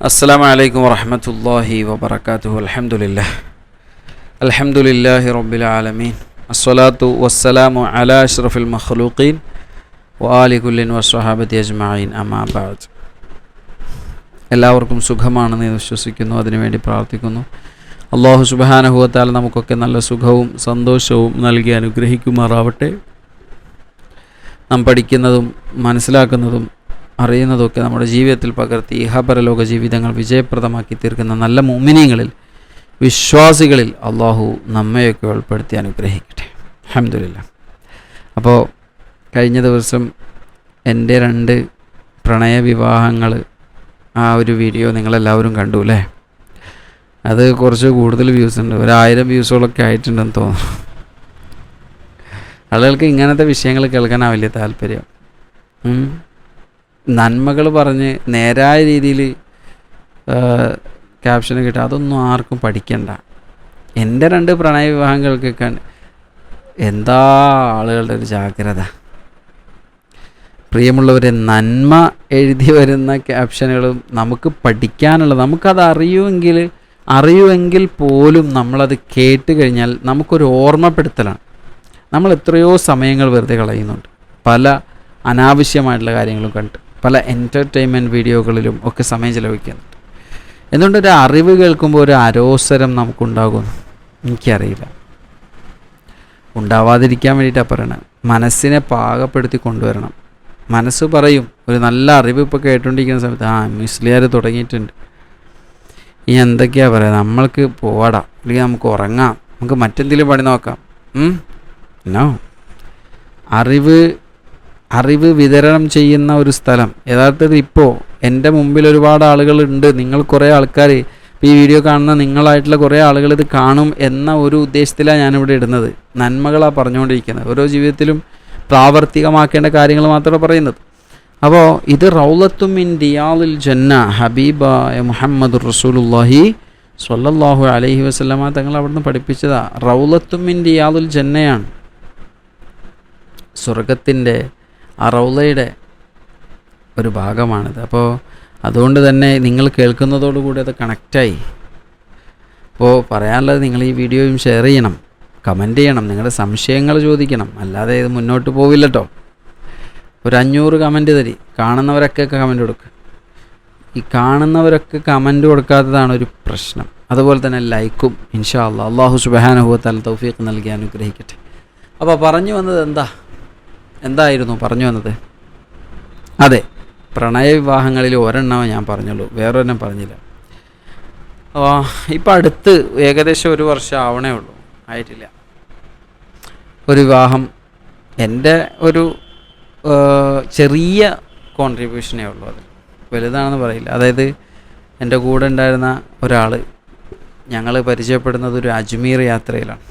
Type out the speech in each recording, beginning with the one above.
السلام عليكم ورحمة الله وبركاته الحمد لله الحمد لله رب العالمين الصلاة والسلام على أشرف المخلوقين وآل كل وصحابة أجمعين أما بعد എല്ലാവർക്കും സുഖമാണെന്ന് ഞാൻ വിശ്വസിക്കുന്നു അതിനുവേണ്ടി പ്രാർത്ഥിക്കുന്നു അള്ളാഹു സുബാനഹുവത്താൽ നമുക്കൊക്കെ നല്ല സുഖവും സന്തോഷവും നൽകി അനുഗ്രഹിക്കുമാറാവട്ടെ നാം പഠിക്കുന്നതും മനസ്സിലാക്കുന്നതും അറിയുന്നതൊക്കെ നമ്മുടെ ജീവിതത്തിൽ പകർത്തി ഇഹപരലോക ജീവിതങ്ങൾ വിജയപ്രദമാക്കി തീർക്കുന്ന നല്ല മുമിനിയങ്ങളിൽ വിശ്വാസികളിൽ അള്ളാഹു നമ്മയൊക്കെ ഉൾപ്പെടുത്തി അനുഗ്രഹിക്കട്ടെ. അഹമ്മദില്ല അപ്പോൾ കഴിഞ്ഞ ദിവസം എന്റെ രണ്ട് പ്രണയവിവാഹങ്ങൾ ആ ഒരു വീഡിയോ നിങ്ങളെല്ലാവരും കണ്ടു അല്ലേ? അത് കുറച്ച് കൂടുതൽ വ്യൂസ് ഉണ്ട്. ഒരായിരം വ്യൂസുകളൊക്കെ ആയിട്ടുണ്ടെന്ന് തോന്നുന്നു. ആളുകൾക്ക് ഇങ്ങനത്തെ വിഷയങ്ങൾ കേൾക്കാനാണ് വലിയ താല്പര്യം. നന്മകൾ പറഞ്ഞ് നേരായ രീതിയിൽ ക്യാപ്ഷന് കിട്ടുക. അതൊന്നും ആർക്കും പഠിക്കണ്ട. എന്റെ രണ്ട് പ്രണയ വിവാഹങ്ങൾക്കൊക്കെ എന്താ ആളുകളുടെ ഒരു ജാഗ്രത? പ്രിയമുള്ളവരെ നന്മ എഴുതി വരുന്ന ക്യാപ്ഷനുകളും നമുക്ക് പഠിക്കാനുള്ള നമുക്കത് അറിയുമെങ്കിൽ അറിയുമെങ്കിൽ പോലും നമ്മളത് കേട്ട് കഴിഞ്ഞാൽ നമുക്കൊരു ഓർമ്മപ്പെടുത്തലാണ്. നമ്മൾ എത്രയോ സമയങ്ങൾ വെറുതെ കളയുന്നുണ്ട്. പല അനാവശ്യമായിട്ടുള്ള കാര്യങ്ങളും കണ്ട് പല എന്റർടൈൻമെന്റ് വീഡിയോകളിലും ഒക്കെ സമയം ചിലവഴിക്കുന്നുണ്ട് എന്തുകൊണ്ട് ഒരു അറിവ് കേൾക്കുമ്പോൾ ഒരു അരോസരം നമുക്കുണ്ടാകുന്നു? എനിക്കറിയില്ല. ഉണ്ടാവാതിരിക്കാൻ വേണ്ടിയിട്ടാണ് പറയണത്. മനസ്സിനെ പാകപ്പെടുത്തി കൊണ്ടുവരണം. മനസ്സ് പറയും ഒരു നല്ല അറിവ് ഇപ്പോൾ കേട്ടുകൊണ്ടിരിക്കുന്ന സമയത്ത് ആ മിസ്ലിയാർ തുടങ്ങിയിട്ടുണ്ട്. ഇനി എന്തൊക്കെയാണ് പറയുക നമ്മൾക്ക് പോവാടാ. അല്ലെങ്കിൽ നമുക്ക് ഉറങ്ങാം. നമുക്ക് മറ്റെന്തെങ്കിലും പണി നോക്കാം. എന്നോ അറിവ് അറിവ് വിതരണം ചെയ്യുന്ന ഒരു സ്ഥലം. യഥാർത്ഥത്തിൽ ഇപ്പോൾ എന്റെ മുമ്പിൽ ഒരുപാട് ആളുകളുണ്ട്. നിങ്ങൾ കുറേ ആൾക്കാർ ഈ വീഡിയോ കാണുന്ന നിങ്ങളായിട്ടുള്ള കുറേ ആളുകൾ ഇത് കാണും എന്ന ഒരു ഉദ്ദേശത്തിലാണ് ഞാനിവിടെ ഇടുന്നത്. നന്മകളാണ് പറഞ്ഞുകൊണ്ടിരിക്കുന്നത്. ഓരോ ജീവിതത്തിലും പ്രാവർത്തികമാക്കേണ്ട കാര്യങ്ങൾ മാത്രമേ പറയുന്നത്. അപ്പോൾ ഇത് റൗലത്തും ഇൻ ദിയാലുൽ ജന്ന ഹബീബായ മുഹമ്മദ് റസൂലുല്ലാഹി സ്വല്ലല്ലാഹു അലഹി വസ്ലമ തങ്ങൾ അവിടുന്ന് പഠിപ്പിച്ചതാണ് റൗലത്തും ഇൻ ദിയാലുൽ ജന്നയാണ്. സ്വർഗത്തിന്റെ ആ റൗലയുടെ ഒരു ഭാഗമാണിത്. അപ്പോൾ അതുകൊണ്ട് തന്നെ നിങ്ങൾ കേൾക്കുന്നതോടുകൂടി അത് കണക്റ്റായി. അപ്പോൾ പറയാനുള്ളത് നിങ്ങൾ ഈ വീഡിയോയും ഷെയർ ചെയ്യണം കമന്റ് ചെയ്യണം നിങ്ങളുടെ സംശയങ്ങൾ ചോദിക്കണം. അല്ലാതെ ഇത് മുന്നോട്ട് പോവില്ല കേട്ടോ ഒരു അഞ്ഞൂറ് കമന്റ് തരി. കാണുന്നവരൊക്കെ കമന്റ് കൊടുക്കുക ഈ കാണുന്നവരൊക്കെ കമന്റ് കൊടുക്കാത്തതാണ് ഒരു പ്രശ്നം. അതുപോലെ തന്നെ ലൈക്കും ഇൻഷാ അള്ളാഹു സുബാനുഭവത്താൽ തൗഫീഖ് നൽകി അനുഗ്രഹിക്കട്ടെ. അപ്പോൾ പറഞ്ഞു വന്നത് എന്താ? എന്തായിരുന്നു പറഞ്ഞു വന്നത്? അതെ പ്രണയവിവാഹങ്ങളിൽ ഒരെണ്ണമേ ഞാൻ പറഞ്ഞുള്ളൂ വേറൊരെണ്ണം പറഞ്ഞില്ല. ഇപ്പം അടുത്ത് ഏകദേശം ഒരു വർഷം ആവണേ ഉള്ളൂ ആയിട്ടില്ല. ഒരു വിവാഹം എന്റെ ഒരു ചെറിയ കോൺട്രിബ്യൂഷനേ ഉള്ളൂ അത്. വലുതാണെന്ന് പറയില്ല. അതായത് എന്റെ കൂടെ ഉണ്ടായിരുന്ന ഒരാൾ ഞങ്ങൾ പരിചയപ്പെടുന്നത് ഒരു അജ്മീർ യാത്രയിലാണ്.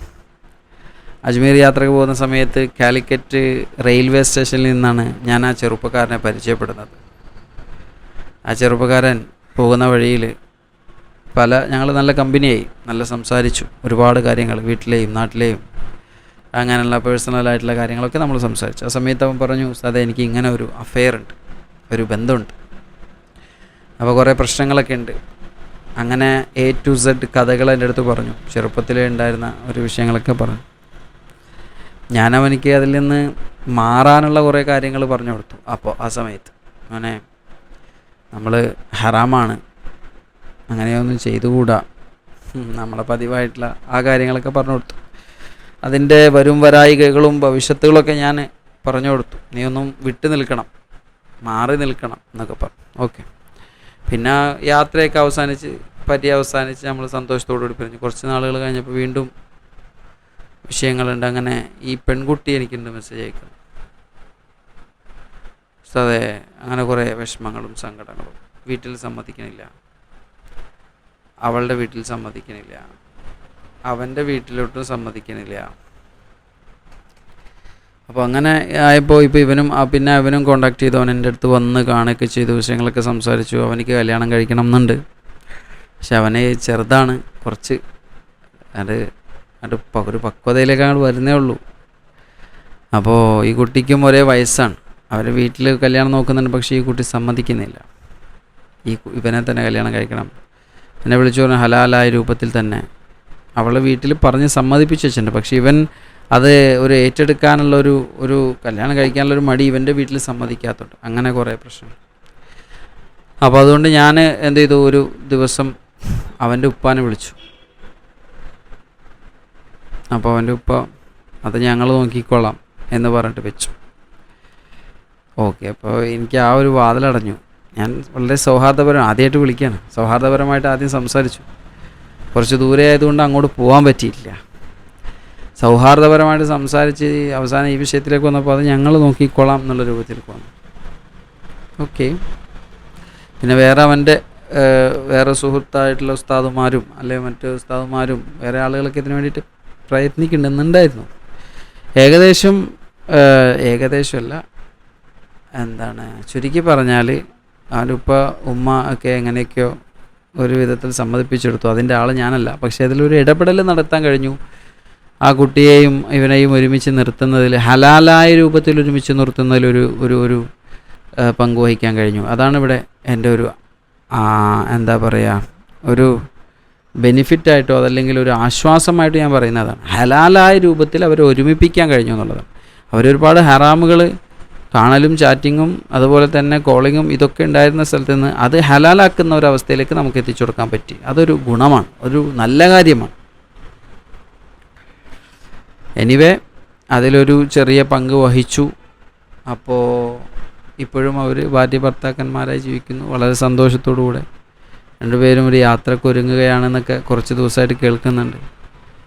അജ്മീർ യാത്രയ്ക്ക് പോകുന്ന സമയത്ത് കാലിക്കറ്റ് റെയിൽവേ സ്റ്റേഷനിൽ നിന്നാണ് ഞാൻ ആ ചെറുപ്പക്കാരനെ പരിചയപ്പെടുന്നത്. ആ ചെറുപ്പക്കാരൻ പോകുന്ന വഴിയിൽ പല ഞങ്ങൾ നല്ല കമ്പനിയായി നല്ല സംസാരിച്ചു. ഒരുപാട് കാര്യങ്ങൾ വീട്ടിലെയും നാട്ടിലെയും അങ്ങനെയുള്ള പേഴ്സണലായിട്ടുള്ള കാര്യങ്ങളൊക്കെ നമ്മൾ സംസാരിച്ചു. ആ സമയത്ത് അവൻ പറഞ്ഞു അതെ എനിക്ക് ഇങ്ങനെ ഒരു അഫെയർ ഉണ്ട് ഒരു ബന്ധമുണ്ട്. അപ്പോൾ കുറേ പ്രശ്നങ്ങളൊക്കെ ഉണ്ട്. അങ്ങനെ എ ടു സെഡ് കഥകൾ എന്റെ അടുത്ത് പറഞ്ഞു. ചെറുപ്പത്തിലേ ഉണ്ടായിരുന്ന ഒരു വിഷയങ്ങളൊക്കെ പറഞ്ഞു. ഞാനവനിക്ക് അതിൽ നിന്ന് മാറാനുള്ള കുറേ കാര്യങ്ങൾ പറഞ്ഞു കൊടുത്തു. അപ്പോൾ ആ സമയത്ത് അങ്ങനെ നമ്മൾ ഹറാമാണ്. അങ്ങനെയൊന്നും ചെയ്തുകൂടാ. നമ്മളെ പതിവായിട്ടുള്ള ആ കാര്യങ്ങളൊക്കെ പറഞ്ഞു കൊടുത്തു. അതിന്റെ വരും വരായികകളും ഭവിഷ്യത്തുകളൊക്കെ ഞാൻ പറഞ്ഞു കൊടുത്തു. നീ ഒന്നും വിട്ടു നിൽക്കണം. മാറി നിൽക്കണം എന്നൊക്കെ പറഞ്ഞു. ഓക്കെ. പിന്നെ യാത്രയൊക്കെ അവസാനിച്ച് പറ്റി അവസാനിച്ച് നമ്മൾ സന്തോഷത്തോടുകൂടി പറഞ്ഞു കുറച്ച് നാളുകൾ കഴിഞ്ഞപ്പോൾ വീണ്ടും വിഷയങ്ങളുണ്ട്. അങ്ങനെ ഈ പെൺകുട്ടി എനിക്കുണ്ട് മെസ്സേജ് അയക്കുന്നു അതെ അങ്ങനെ കുറേ വിഷമങ്ങളും സങ്കടങ്ങളും വീട്ടിൽ സമ്മതിക്കണില്ല. അവളുടെ വീട്ടിൽ സമ്മതിക്കണില്ല. അവന്റെ വീട്ടിലോട്ടും സമ്മതിക്കണില്ല. അപ്പോൾ അങ്ങനെ ആയപ്പോൾ ഇപ്പോൾ ഇവനും പിന്നെ അവനും കോണ്ടാക്ട് ചെയ്തു. അവൻ എന്റെ അടുത്ത് വന്ന് കാണുകയൊക്കെ ചെയ്തു. വിഷയങ്ങളൊക്കെ സംസാരിച്ചു. അവനിക്ക് കല്യാണം കഴിക്കണം എന്നുണ്ട് പക്ഷെ അവനെ ചെറുതാണ്. കുറച്ച് അത് അത് ഒരു പക്വതയിലേക്ക് അങ്ങോട്ട് വരുന്നേ ഉള്ളൂ. അപ്പോൾ ഈ കുട്ടിക്കും ഒരേ വയസ്സാണ്. അവർ വീട്ടിൽ കല്യാണം നോക്കുന്നുണ്ട് പക്ഷേ ഈ കുട്ടി സമ്മതിക്കുന്നില്ല. ഈ ഇവനെ തന്നെ കല്യാണം കഴിക്കണം. എന്നെ വിളിച്ചു പറഞ്ഞ ഹലാലായ രൂപത്തിൽ തന്നെ. അവളെ വീട്ടിൽ പറഞ്ഞ് സമ്മതിപ്പിച്ച് വെച്ചിട്ടുണ്ട്. പക്ഷേ ഇവൻ അത് ഒരു ഏറ്റെടുക്കാനുള്ള ഒരു ഒരു കല്യാണം കഴിക്കാനുള്ള ഒരു മടി ഇവന്റെ വീട്ടിൽ സമ്മതിക്കാത്തതുണ്ട്. അങ്ങനെ കുറേ പ്രശ്നം അപ്പോൾ അതുകൊണ്ട് ഞാൻ എന്ത് ചെയ്തു? ഒരു ദിവസം അവന്റെ ഉപ്പാനെ വിളിച്ചു. അപ്പോൾ അവന്റെ ഉപ്പ അത് ഞങ്ങൾ നോക്കിക്കൊള്ളാം എന്ന് പറഞ്ഞിട്ട് വെച്ചു. ഓക്കെ അപ്പോൾ എനിക്ക് ആ ഒരു വാതിലടഞ്ഞു. ഞാൻ വളരെ സൗഹാർദ്ദപരം ആദ്യമായിട്ട് വിളിക്കുകയാണ് സൗഹാർദ്ദപരമായിട്ട് ആദ്യം സംസാരിച്ചു. കുറച്ച് ദൂരെ ആയതുകൊണ്ട് അങ്ങോട്ട് പോകാൻ പറ്റിയില്ല സൗഹാർദ്ദപരമായിട്ട് സംസാരിച്ച് അവസാനം ഈ വിഷയത്തിലേക്ക് വന്നപ്പോൾ അത് ഞങ്ങൾ നോക്കിക്കൊള്ളാം എന്നുള്ള രൂപത്തിലേക്ക് വന്നു. ഓക്കെ. പിന്നെ വേറെ അവന്റെ വേറെ സുഹൃത്തായിട്ടുള്ള ഉസ്താദുമാരും അല്ലെങ്കിൽ മറ്റ് ഉസ്താദുമാരും വേറെ ആളുകളൊക്കെ ഇതിനു വേണ്ടിയിട്ട് പ്രയത്നിക്കുന്നുണ്ടായിരുന്നു. ഏകദേശം ഏകദേശമല്ല എന്താണ് ചുരുക്കി പറഞ്ഞാൽ അവനുപ്പ ഉമ്മ ഒക്കെ എങ്ങനെയൊക്കെയോ ഒരു വിധത്തിൽ സമ്മതിപ്പിച്ചെടുത്തു. അതിന്റെ ആൾ ഞാനല്ല. പക്ഷേ അതിലൊരു ഇടപെടൽ നടത്താൻ കഴിഞ്ഞു. ആ കുട്ടിയെയും ഇവനെയും ഒരുമിച്ച് നിർത്തുന്നതിൽ ഹലാലായ രൂപത്തിൽ ഒരുമിച്ച് നിർത്തുന്നതിൽ ഒരു ഒരു ഒരു പങ്കുവഹിക്കാൻ പങ്ക് വഹിക്കാൻ കഴിഞ്ഞു. അതാണ് ഇവിടെ എന്റെ ഒരു എന്താ പറയുക ഒരു ബെനിഫിറ്റായിട്ടോ അതല്ലെങ്കിൽ ഒരു ആശ്വാസമായിട്ട് ഞാൻ പറയുന്നതാണ്. ഹലാലായ രൂപത്തിൽ അവരെ ഒരുമിപ്പിക്കാൻ കഴിഞ്ഞു എന്നുള്ളതാണ്. അവരൊരുപാട് ഹറാമുകൾ കാണലും ചാറ്റിങ്ങും അതുപോലെ തന്നെ കോളിങ്ങും ഇതൊക്കെ ഉണ്ടായിരുന്ന സ്ഥലത്ത് നിന്ന് അത് ഹലാലാക്കുന്ന ഒരവസ്ഥയിലേക്ക് നമുക്ക് എത്തിച്ചു കൊടുക്കാൻ പറ്റി. അതൊരു ഗുണമാണ്. ഒരു നല്ല കാര്യമാണ്. എനിവേ അതിലൊരു ചെറിയ പങ്ക് വഹിച്ചു. അപ്പോൾ ഇപ്പോഴും അവർ ഭാര്യ ഭർത്താക്കന്മാരായി ജീവിക്കുന്നു. വളരെ സന്തോഷത്തോടു കൂടെ രണ്ടുപേരും ഒരു യാത്രയ്ക്ക് ഒരുങ്ങുകയാണെന്നൊക്കെ കുറച്ച് ദിവസമായിട്ട് കേൾക്കുന്നുണ്ട്.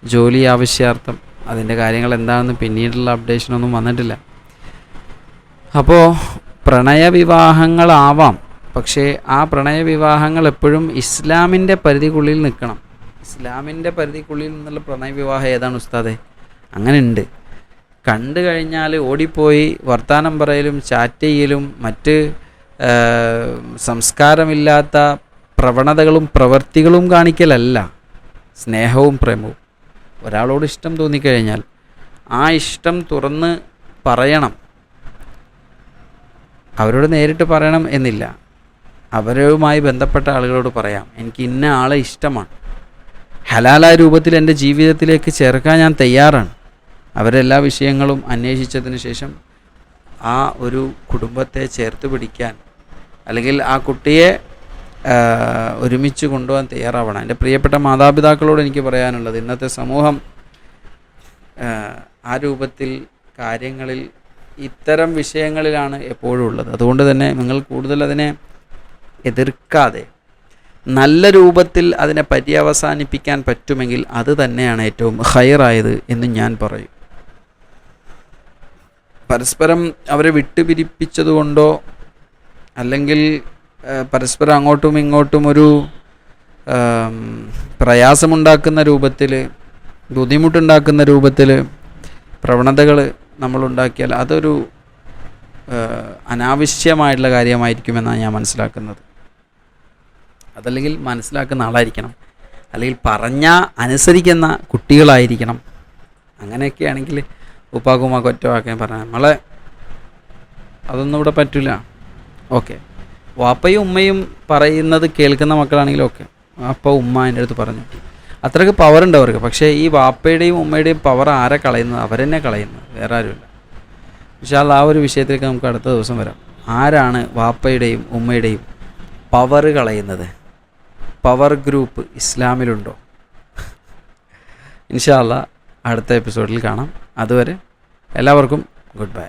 ജോലി ആവശ്യാർത്ഥം. അതിന്റെ കാര്യങ്ങൾ എന്താണെന്ന് പിന്നീടുള്ള അപ്ഡേഷനൊന്നും വന്നിട്ടില്ല. അപ്പോൾ പ്രണയവിവാഹങ്ങളാവാം. പക്ഷേ ആ പ്രണയവിവാഹങ്ങൾ എപ്പോഴും ഇസ്ലാമിന്റെ പരിധിക്കുള്ളിൽ നിൽക്കണം. ഇസ്ലാമിന്റെ പരിധിക്കുള്ളിൽ നിന്നുള്ള പ്രണയവിവാഹം ഏതാണ് ഉസ്താദെ? അങ്ങനെ ഉണ്ട് കണ്ടു കഴിഞ്ഞാൽ ഓടിപ്പോയി വർത്തമാനം പറയലും ചാറ്റ് ചെയ്യലും മറ്റ് സംസ്കാരമില്ലാത്ത പ്രവണതകളും പ്രവൃത്തികളും കാണിക്കലല്ല. സ്നേഹവും പ്രേമവും. ഒരാളോട് ഇഷ്ടം തോന്നിക്കഴിഞ്ഞാൽ ആ ഇഷ്ടം തുറന്ന് പറയണം. അവരോട് നേരിട്ട് പറയണം എന്നില്ല. അവരുമായി ബന്ധപ്പെട്ട ആളുകളോട് പറയാം എനിക്ക് ഇന്ന ആളെ ഇഷ്ടമാണ്. ഹലാലായ രൂപത്തിൽ എന്റെ ജീവിതത്തിലേക്ക് ചേർക്കാൻ ഞാൻ തയ്യാറാണ്. അവരെല്ലാ വിഷയങ്ങളും അന്വേഷിച്ചതിന് ശേഷം ആ ഒരു കുടുംബത്തെ ചേർത്ത് പിടിക്കാൻ അല്ലെങ്കിൽ ആ കുട്ടിയെ ഒരുമിച്ച് കൊണ്ടുപോകാൻ തയ്യാറാവണം. എന്റെ പ്രിയപ്പെട്ട മാതാപിതാക്കളോട് എനിക്ക് പറയാനുള്ളത് ഇന്നത്തെ സമൂഹം ആ, രൂപത്തിൽ കാര്യങ്ങളിൽ ഇത്തരം വിഷയങ്ങളിലാണ് എപ്പോഴും ഉള്ളത്. അതുകൊണ്ട് തന്നെ നിങ്ങൾ കൂടുതൽ അതിനെ എതിർക്കാതെ നല്ല രൂപത്തിൽ അതിനെ പര്യവസാനിപ്പിക്കാൻ പറ്റുമെങ്കിൽ അത് തന്നെയാണ് ഏറ്റവും ഹയറായത് എന്ന് ഞാൻ പറയും. പരസ്പരം അവരെ വിട്ടുപിരിപ്പിച്ചതുകൊണ്ടോ അല്ലെങ്കിൽ പരസ്പരം അങ്ങോട്ടും ഇങ്ങോട്ടും ഒരു പ്രയാസമുണ്ടാക്കുന്ന രൂപത്തിൽ ബുദ്ധിമുട്ടുണ്ടാക്കുന്ന രൂപത്തിൽ പ്രവണതകൾ നമ്മളുണ്ടാക്കിയാൽ അതൊരു അനാവശ്യമായിട്ടുള്ള കാര്യമായിരിക്കുമെന്നാണ് ഞാൻ മനസ്സിലാക്കുന്നത്. അതല്ലെങ്കിൽ മനസ്സിലാക്കുന്ന ആളായിരിക്കണം. അല്ലെങ്കിൽ പറഞ്ഞ അനുസരിക്കുന്ന കുട്ടികളായിരിക്കണം. അങ്ങനെയൊക്കെയാണെങ്കിൽ ഒറ്റവാക്കാൻ പറഞ്ഞാൽ നമ്മളെ അതൊന്നും ഇവിടെ പറ്റില്ല ഓക്കെ. വാപ്പയും ഉമ്മയും പറയുന്നത് കേൾക്കുന്ന മക്കളാണെങ്കിൽ ഒക്കെ. വാപ്പ ഉമ്മ എന്റെ അടുത്ത് പറഞ്ഞു അത്രയ്ക്ക് പവർ ഉണ്ട് അവർക്ക്. പക്ഷേ ഈ വാപ്പയുടെയും ഉമ്മയുടെയും പവർ ആരെ കളയുന്നത്? അവരെന്നെ കളയുന്നത്. വേറെ ആരുമില്ല. പക്ഷേ ആ ഒരു വിഷയത്തിലേക്ക് നമുക്ക് അടുത്ത ദിവസം വരാം. ആരാണ് വാപ്പയുടെയും ഉമ്മയുടെയും പവർ കളയുന്നത്? പവർ ഗ്രൂപ്പ് ഇസ്ലാമിലുണ്ടോ? ഇൻഷാല്ല അടുത്ത എപ്പിസോഡിൽ കാണാം. അതുവരെ എല്ലാവർക്കും ഗുഡ് ബൈ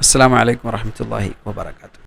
അസ്സാം വലൈക്കും വാഹമത്തല്ലാഹി വാബർക്കാത്തു